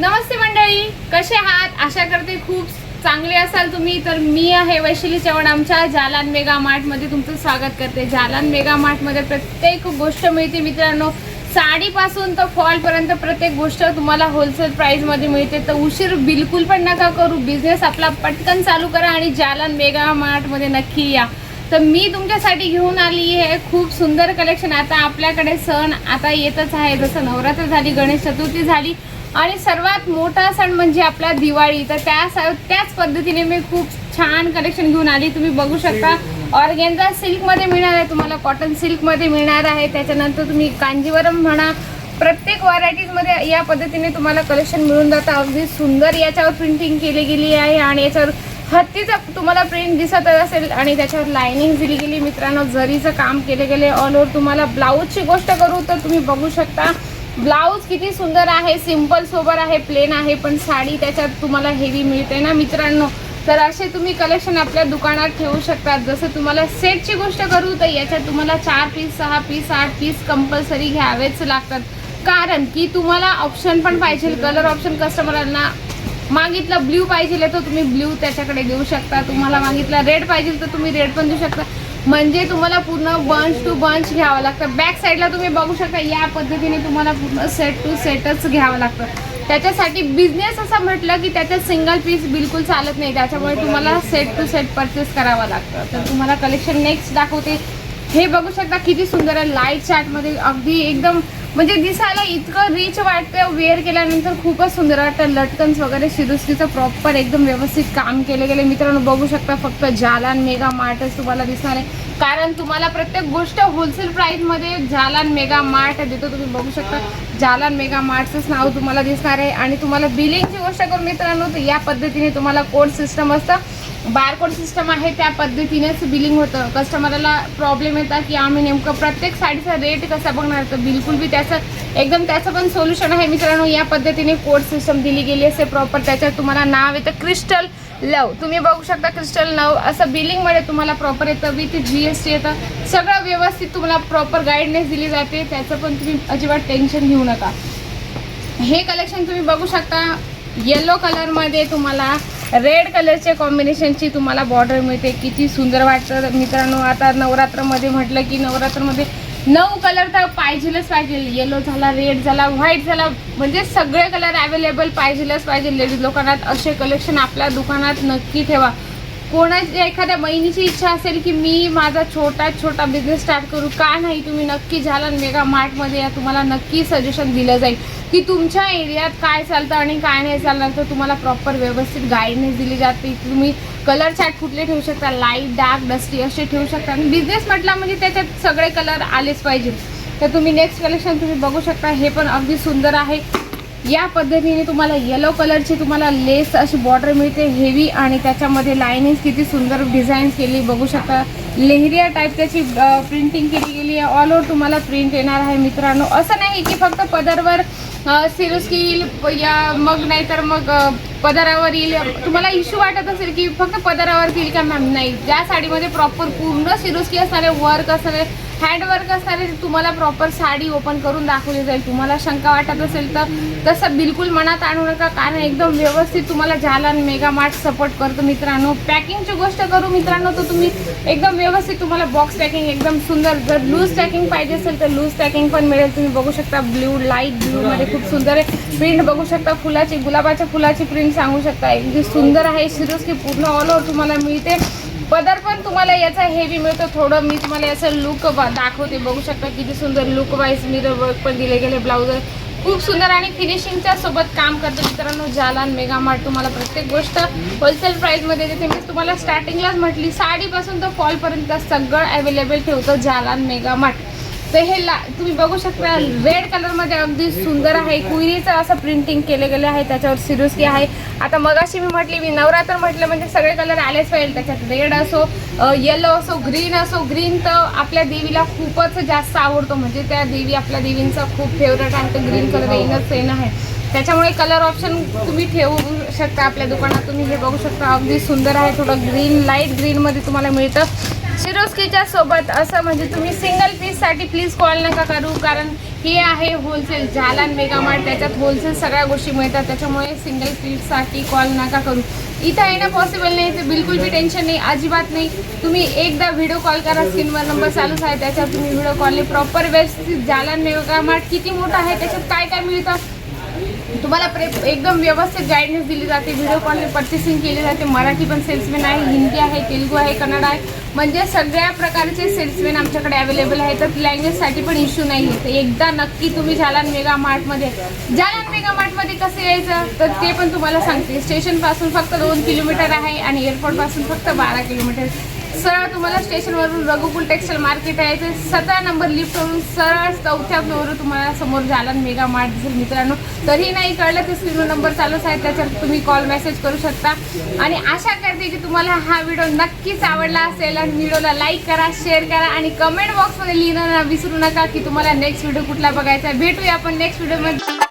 नमस्ते मंडळी कसे आहात? आशा करते खूप चांगले असाल तुम्ही. तर मी आहे वैशिली चव्हाण आमच्या जालान मेगा मार्टमध्ये तुमचं स्वागत करते. जालान मेगा मार्टमध्ये प्रत्येक गोष्ट मिळते मित्रांनो. साडीपासून तर फॉलपर्यंत प्रत्येक गोष्ट तुम्हाला होलसेल प्राईजमध्ये मिळते. तर उशीर बिलकुल पण नका करू. बिझनेस आपला पटकन चालू करा आणि जालान मेगा मार्टमध्ये नक्की या. तर मी तुमच्यासाठी घेऊन आली आहे खूप सुंदर कलेक्शन आता आपल्याकडे सण आता येतच आहे. जसं नवरात्र झाली गणेश चतुर्थी झाली आणि सर्वात मोठा सण म्हणजे आपला दिवाळी. तर त्या स- त्याच पद्धतीने मी खूप छान कलेक्शन घेऊन आली. तुम्ही बघू शकता. ऑर्गेन्झा सिल्कमध्ये मिळणार आहे तुम्हाला कॉटन सिल्कमध्ये मिळणार आहे. त्याच्यानंतर तुम्ही कांजीवरम म्हणा प्रत्येक व्हरायटीजमध्ये या पद्धतीने तुम्हाला कलेक्शन मिळून जातं. अगदी सुंदर याच्यावर प्रिंटिंग केली गेली आहे आणि याच्यावर हत्तीचं तुम्हाला प्रिंट दिसत असेल आणि त्याच्यावर लायनिंग दिली गेली. मित्रांनो जरीचं काम केले गेले ऑल ओव्हर तुम्हाला ब्लाऊजची गोष्ट करू तर तुम्ही बघू शकता. ब्लाऊज किती सुंदर आहे सिंपल सोबर आहे प्लेन आहे पण साडी त्याच्यात तुम्हाला हेवी मिळते ना मित्रांनो? तर असे तुम्ही कलेक्शन आपल्या दुकानात ठेवू शकतात. जसं तुम्हाला सेटची गोष्ट करू तर याच्यात तुम्हाला चार पीस सहा पीस आठ पीस कंपल्सरी घ्यावेच लागतात. कारण की तुम्हाला ऑप्शन पण पाहिजे कलर ऑप्शन कस्टमरांना मागितलं ब्ल्यू पाहिजे तर तुम्ही ब्ल्यू त्याच्याकडे देऊ शकता. तुम्हाला मागितलं रेड पाहिजे तर तुम्ही रेड पण देऊ शकता. म्हणजे तुम्हाला पूर्ण बंच टू बंच घ्यावं लागतं. बॅक साईडला तुम्ही बघू शकता या पद्धतीने तुम्हाला पूर्ण सेट टू सेटच घ्यावं लागतं. त्याच्यासाठी बिझनेस असं म्हटलं की त्याच्यात सिंगल पीस बिलकुल चालत नाही. त्याच्यामुळे तुम्हाला सेट टू सेट परचेस करावं लागतं. तर तुम्हाला कलेक्शन नेक्स्ट दाखवते. हे बघू शकता किती सुंदर आहे. लाइट चार्टमध्ये अगदी एकदम म्हणजे दिसायला इतकं रिच वाटतं वेअर केल्यानंतर खूपच सुंदर वाटतं. लटकन्स वगैरे शिरुस्कीचं प्रॉपर एकदम व्यवस्थित काम केले गेले. मित्रांनो बघू शकता फक्त जालान मेगा मार्टच तुम्हाला दिसणार आहे. कारण तुम्हाला प्रत्येक गोष्ट होलसेल प्राईसमध्ये जालान मेगा मार्ट देतो. तुम्ही बघू शकता जालान मेगा मार्टचंच नाव तुम्हाला दिसणार आहे. आणि तुम्हाला बिलिंगची गोष्ट करू मित्रांनो तर या पद्धतीने तुम्हाला कोड सिस्टम असतं. बारकोड सिस्टम आहे त्या पद्धतीनेच बिलिंग होतं. कस्टमरला प्रॉब्लेम येतात की आम्ही नेमकं प्रत्येक साडीचा रेट कसा बघणार? तर बिलकुल बी त्याचं एकदम त्याचं पण सोल्युशन आहे मित्रांनो. या पद्धतीने कोड सिस्टम दिली गेली असते प्रॉपर त्याच्यात तुम्हाला नाव येतं क्रिस्टल लव तुम्ही बघू शकता क्रिस्टल लव असं बिलिंगमध्ये तुम्हाला प्रॉपर येतं विथ जी एस टी येतं. सगळं व्यवस्थित तुम्हाला प्रॉपर गाईडनेस दिली जाते. त्याचं पण तुम्ही अजिबात टेन्शन घेऊ नका. हे कलेक्शन तुम्ही बघू शकता. येलो कलरमध्ये तुम्हाला रेड कलरच्या कॉम्बिनेशनची तुम्हाला बॉर्डर मिळते. किती सुंदर वाटतं मित्रांनो. आता नवरात्रमध्ये म्हटलं की नवरात्रमध्ये नऊ कलर तर पाहिजेलच पाहिजे. येलो झाला रेड झाला व्हाईट झाला. म्हणजे सगळे कलर अवेलेबल पाहिजेलच पाहिजे. लेडीज लोकांना असे कलेक्शन आपल्या दुकानात नक्की ठेवा. कोणाची एखाद्या बहिणीची इच्छा असेल की मी माझा छोटा छोटा बिझनेस स्टार्ट करू का नाही तुम्ही नक्की झाला मेगा मार्टमध्ये या तुम्हाला नक्की सजेशन दिलं जाईल. की तुमच्या एरियात काय चालतं आणि काय नाही चालणार तर तुम्हाला प्रॉपर व्यवस्थित गाईडनेस दिली जाते. तुम्ही कलर चार्ट कुठले ठेवू शकता? लाइट डार्क डस्टी असे ठेवू शकता. आणि बिझनेस म्हटला म्हणजे त्याच्यात सगळे कलर आलेच पाहिजे. तर तुम्ही नेक्स्ट कलेक्शन तुम्ही बघू शकता. हे पण अगदी सुंदर आहे. या पद्धतीने तुम्हाला येलो कलरची तुम्हाला लेस अशी बॉर्डर मिळते हेवी आणि त्याच्यामध्ये लाईनिंग किती सुंदर डिझाईन केली बघू शकता. लेहरिया टाईप त्याची प्रिंटिंग केली गेली आहे. ऑल ओव्हर तुम्हाला प्रिंट येणार आहे मित्रांनो. असं नाही की फक्त पदरवर सिरुस्की येईल या मग नाहीतर मग पदरावर येईल. तुम्हाला इश्यू वाटत असेल की फक्त पदरावर येईल का? मॅम नाही. ज्या साडीमध्ये प्रॉपर पूर्ण सिरुस्की असणारे वर्क असणारे हँडवर्क असणारे तुम्हाला प्रॉपर साडी ओपन करून दाखवली जाईल. तुम्हाला शंका वाटत असेल तर तसं बिलकुल मनात आणू नका. कारण एकदम व्यवस्थित तुम्हाला जालान मेगा मार्ट सपोर्ट करतो मित्रांनो. पॅकिंगची गोष्ट करू मित्रांनो तर तुम्ही एकदम व्यवस्थित तुम्हाला बॉक्स पॅकिंग एकदम सुंदर. जर लूज पॅकिंग पाहिजे असेल तर लूज पॅकिंग पण मिळेल. तुम्ही बघू शकता ब्ल्यू लाइट ब्ल्यूमध्ये खूप सुंदर आहे. प्रिंट बघू शकता फुलाची गुलाबाच्या फुलाची प्रिंट सांगू शकता. अगदी सुंदर आहे. सिरियसली पूर्ण ऑल ओव्हर तुम्हाला मिळते. पदर पण तुम्हाला याचा हेवी मिळतो. थोडं मी तुम्हाला याचं लुक दाखवते. बघू शकता किती सुंदर लुक वाईज मिरर वर्क पण दिले गेले ब्लाऊज खूप सुंदर आणि फिनिशिंगच्या सोबत काम करते मित्रांनो जालान मेगा मार्ट तुम्हाला प्रत्येक गोष्ट होलसेल प्राईजमध्ये देते. मी तुम्हाला स्टार्टिंगलाच म्हटली साडीपासून तर फॉलपर्यंत सगळं अवेलेबल ठेवतं जालान मेगा मार्ट तर हे ला तुम्ही बघू शकता रेड कलरमध्ये अगदी सुंदर आहे. कुईरीचं असं प्रिंटिंग केले गेले आहे त्याच्यावर सिरुस्की आहे. आता मगाशी मी म्हटली मी नवरात्र म्हटलं म्हणजे सगळे कलर आलेच पाहिजे. त्याच्यात रेड असो येलो असो ग्रीन असो ग्रीन तर आपल्या देवीला खूपच जास्त आवडतो. म्हणजे त्या देवी आपल्या देवींचा खूप फेवरेट आहे. तर ग्रीन कलर येणंच येणं आहे. त्याच्यामुळे कलर ऑप्शन तुम्ही ठेवू शकता आपल्या दुकानात. तुम्ही हे बघू शकता अगदी सुंदर आहे थोडं ग्रीन लाइट ग्रीनमध्ये तुम्हाला मिळतं. शिरोस्कीच्या सोबत असं म्हणजे तुम्ही सिंगल पीससाठी प्लीज कॉल नका करू कारण हे आहे होलसेल जालान मेगा मार्ट त्याच्यात होलसेल सगळ्या गोष्टी मिळतात त्याच्यामुळे सिंगल पीससाठी कॉल नका करू. इथं येणं पॉसिबल नाही ते बिलकुल बी टेन्शन नाही अजिबात नाही. तुम्ही एकदा व्हिडिओ कॉल करा स्क्रीनवर नंबर चालूच आहे त्याच्यावर तुम्ही व्हिडिओ कॉलने प्रॉपर व्यवस्थित जालान मेगा मार्ट किती मोठं आहे त्याच्यात काय काय मिळतं? तुम्हाला प्रे एकदम व्यवस्थित गाईडन्स दिली जाते. व्हिडिओ कॉलने पर्चेसिंग केली जाते. मराठी पण सेल्समॅन आहे हिंदी आहे तेलुगू आहे कन्नड आहे. म्हणजे सगळ्या प्रकारचे सेल्समॅन आमच्याकडे अवेलेबल आहे. तर लँग्वेजसाठी पण इश्यू नाही आहे तर एकदा नक्की तुम्ही जालान मेगा मार्टमध्ये जालान मेगा मार्टमध्ये कसं यायचं? तर ते पण तुम्हाला सांगते. स्टेशनपासून फक्त दोन किलोमीटर आहे आणि एअरपोर्टपासून फक्त बारा किलोमीटर सरळ तुम्हाला स्टेशनवरून रघुकुल टेक्सटाईल मार्केट आहे. ते सतरा नंबर लिफ्टवरून सरळ चौथ्या फ्लोअर तुम्हाला समोर जालन मेगा मार्ट दिसेल मित्रांनो. तरीही नाही कळलं तर स्क्रीनवर नंबर चालूच आहे. त्याच्यावर तुम्ही कॉल मेसेज करू शकता. आणि आशा करते की तुम्हाला हा व्हिडिओ नक्कीच आवडला असेल. आणि व्हिडिओला लाईक करा शेअर करा आणि कमेंट बॉक्समध्ये लिहिणं ना विसरू नका की तुम्हाला नेक्स्ट व्हिडिओ कुठला बघायचा आहे. भेटूया आपण नेक्स्ट व्हिडिओमध्ये